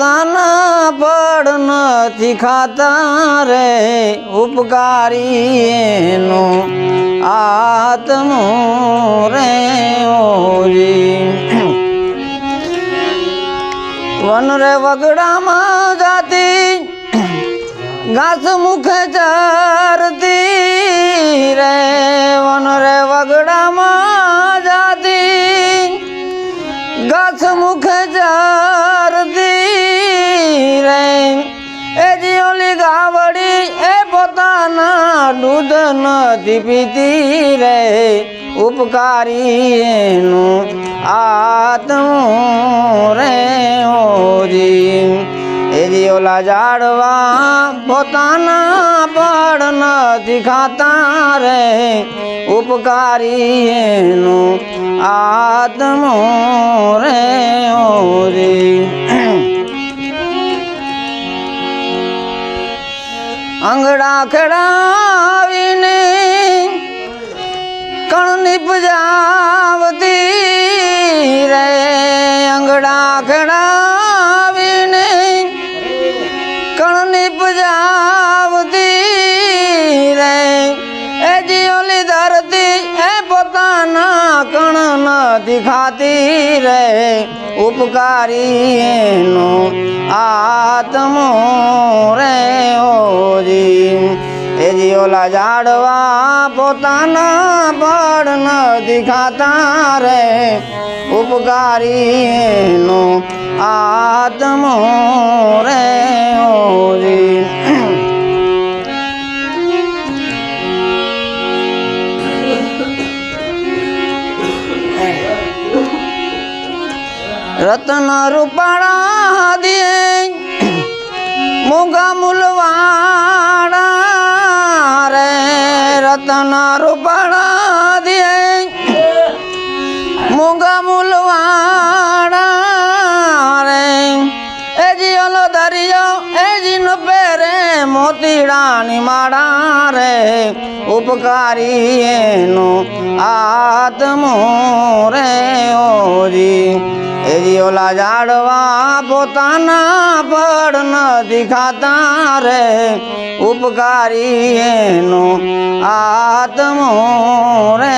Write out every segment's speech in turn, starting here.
તાના પડ નથી ખાતા રે ઉપકારી એનું આત્મું રે ઓરી. વન રે વગડામાં જાતી, ઘાસ મુખે ચરતી રે. વન રે વગડામાં જાતી, ઘાસ મુખે ચરતી રે. એ જીઓલી ગાવડી, એ પોતાના દૂધ નથી પીતી રે. ઉપકારી એનું આત્મું રે ઓજી. એ જીઓલા જાડવા પોતાના પડ નથી ખાતા રે. ઉપકારી એનું આત્મું રે ઓરી અંગડા ખેડાવીને કણ નિપજાવતી રે કણ નથી ખાતી રે ઉપકારી એનું આત્મો રે ઓજી એજી ઓલા ઝાડવા પોતાના પડ ન દિખાતા રે ઉપકારી એનું આત્મો રે ઓજી રતન રૂપાળા દે મુગા મુલવાડા રે. રત્ન રૂપાળા દે મુગા મુલવાડા રે. એ જીઓલો દરિયો, એ જીનો પેરે મોતીડાની માળા રે. ઉપકારી એનો આત્મો ઝાડવા પોતાના પડ નથી ખાતા રે. ઉપકારી એનો આત્મો રે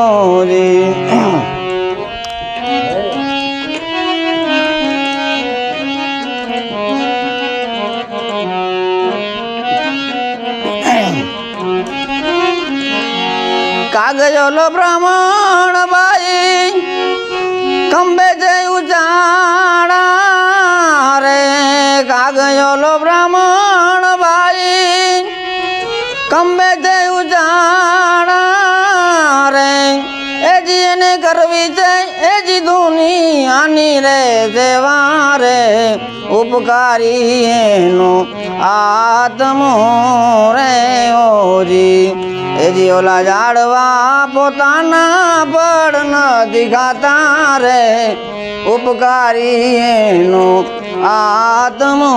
ઓજી કાગજોલો બ્રાહ્મણ બાઈ કરવી છે એજી દુનિયાની રે સેવા રે ઉપકારી એનો આત્મો રે ઓજી એજી ઓલા જાડવા પોતાના પડ ન ખાતા રે, ઉપકારી એનો આત્મો